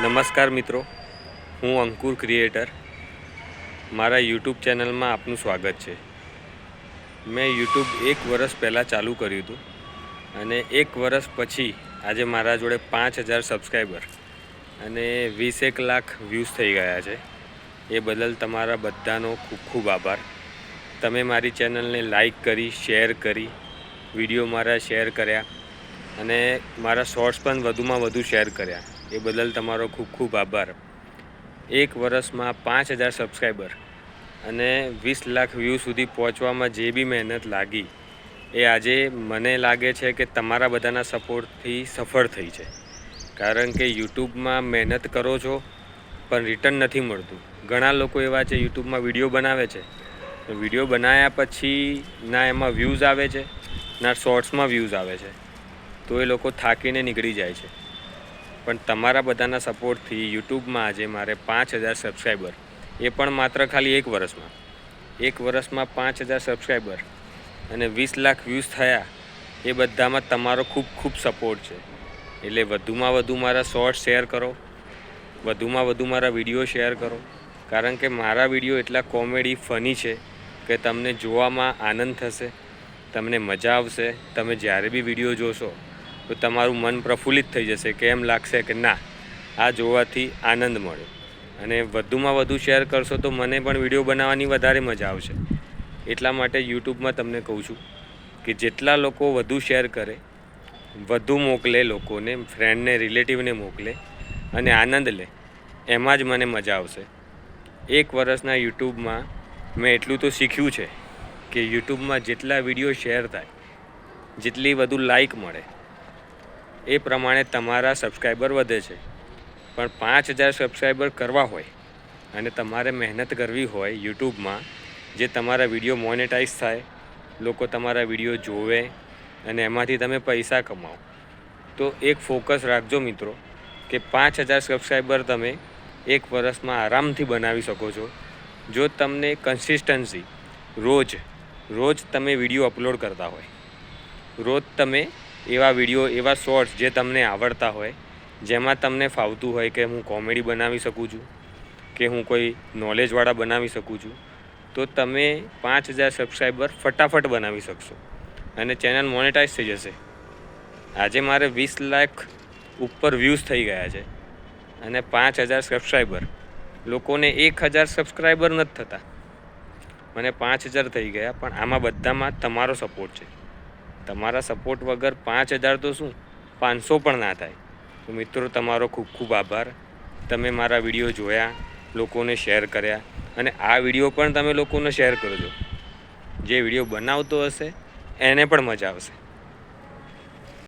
નમસ્કાર મિત્રો, હું અંકુર ક્રિએટર મારા યુટ્યુબ ચેનલમાં આપનું સ્વાગત છે. મેં યુટ્યુબ એક વર્ષ પહેલાં ચાલુ કર્યું હતું અને એક વર્ષ પછી આજે મારા જોડે પાંચ હજાર સબસ્ક્રાઈબર અને વીસેક લાખ વ્યૂઝ થઈ ગયા છે. એ બદલ તમારા બધાનો ખૂબ ખૂબ આભાર. તમે મારી ચેનલને લાઈક કરી શેર કરી વીડિયો મારા શેર કર્યા અને મારા શોર્ટ્સ પણ વધુમાં વધુ શેર કર્યા. એ બદલ તમારો ખૂબ ખૂબ આભાર. એક વર્ષમાં પાંચ હજાર સબસ્ક્રાઈબર અને વીસ લાખ વ્યૂ સુધી પહોંચવામાં જે બી મહેનત લાગી, એ આજે મને લાગે છે કે તમારા બધાના સપોર્ટથી સફળ થઈ છે. કારણ કે યુટ્યુબમાં મહેનત કરો છો, પણ રિટર્ન નથી મળતું. ઘણા લોકો એવા છે, યુટ્યુબમાં વીડિયો બનાવે છે. વીડિયો બનાવ્યા પછી ના એમાં વ્યૂઝ આવે છે, ના શોર્ટ્સમાં વ્યૂઝ આવે છે. તો એ લોકો થાકીને નીકળી જાય છે. પણ તમારા બધાના સપોર્ટથી યુટ્યુબમાં આજે મારે પાંચ હજાર સબસ્ક્રાઈબર. એ પણ માત્ર ખાલી એક વર્ષમાં. એક વર્ષમાં પાંચ હજાર સબસ્ક્રાઈબર અને વીસ લાખ વ્યૂઝ થયા, એ બધામાં તમારો ખૂબ ખૂબ સપોર્ટ છે. એટલે વધુમાં વધુ મારા શોર્ટ શેર કરો, વધુમાં વધુ મારા વીડિયો શેર કરો. કારણ કે મારા વીડિયો એટલા કોમેડી ફની છે કે તમને જોવામાં આનંદ થશે, તમને મજા આવશે, તમે જ્યારે બી વીડિયો જોશો તો તમારું મન પ્રફુલ્લિત થઈ જશે કે એમ લાગશે કે ના, આ જોવાથી આનંદ મળે. અને વધુમાં વધુ શેર કરશો તો મને પણ વીડિયો બનાવવાની વધારે મજા આવશે. એટલા માટે યુટ્યુબમાં તમને કહું છું કે જેટલા લોકો વધુ શેર કરે, વધુ મોકલે લોકોને ફ્રેન્ડને રિલેટિવને મોકલે અને આનંદ લે, એમાં જ મને મજા આવશે. એક વર્ષના યુટ્યુબમાં મેં એટલું તો શીખ્યું છે કે યુટ્યુબમાં જેટલા વીડિયો શેર થાય, જેટલી વધુ લાઈક મળે એ પ્રમાણે તમારા સબસ્ક્રાઈબર વધે છે. પણ પાંચ હજાર સબસ્ક્રાઈબર કરવા હોય અને તમારે મહેનત કરવી હોય યુટ્યુબમાં, જે તમારા વીડિયો મોનેટાઈઝ થાય, લોકો તમારા વીડિયો જોવે અને એમાંથી તમે પૈસા કમાઓ તો એક ફોકસ રાખજો મિત્રો, કે પાંચ હજાર સબસ્ક્રાઈબર તમે એક વર્ષમાં આરામથી બનાવી શકો છો. જો તમને કન્સિસ્ટન્સી રોજ રોજ તમે વીડિયો અપલોડ કરતા હોય, રોજ તમે એવા વીડિયો, એવા શોર્ટ્સ જે તમને આવડતા હોય, જેમાં તમને ફાવતું હોય કે હું કોમેડી બનાવી શકું છું, કે હું કોઈ નોલેજવાળા બનાવી શકું છું, તો તમે પાંચ હજાર સબસ્ક્રાઈબર ફટાફટ બનાવી શકશો અને ચેનલ મોનેટાઈઝ થઈ જશે. આજે મારે વીસ લાખ ઉપર વ્યૂઝ થઈ ગયા છે અને પાંચ હજાર સબસ્ક્રાઈબર લોકોને એક હજાર સબસ્ક્રાઈબર નથી થતા. મને પાંચ હજાર થઈ ગયા, પણ આમાં બધામાં તમારો સપોર્ટ છે. તમારા સપોર્ટ વગર પાંચ હજાર તો શું? પાંચસો પણ ના થાય. તો મિત્રો, તમારો ખૂબ ખૂબ આભાર. તમે મારા વીડિયો જોયા, લોકોને શેર કર્યા અને આ વીડિયો પણ તમે લોકોને શેર કરજો. જે વીડિયો બનાવતો હશે, એને પણ મજા આવશે.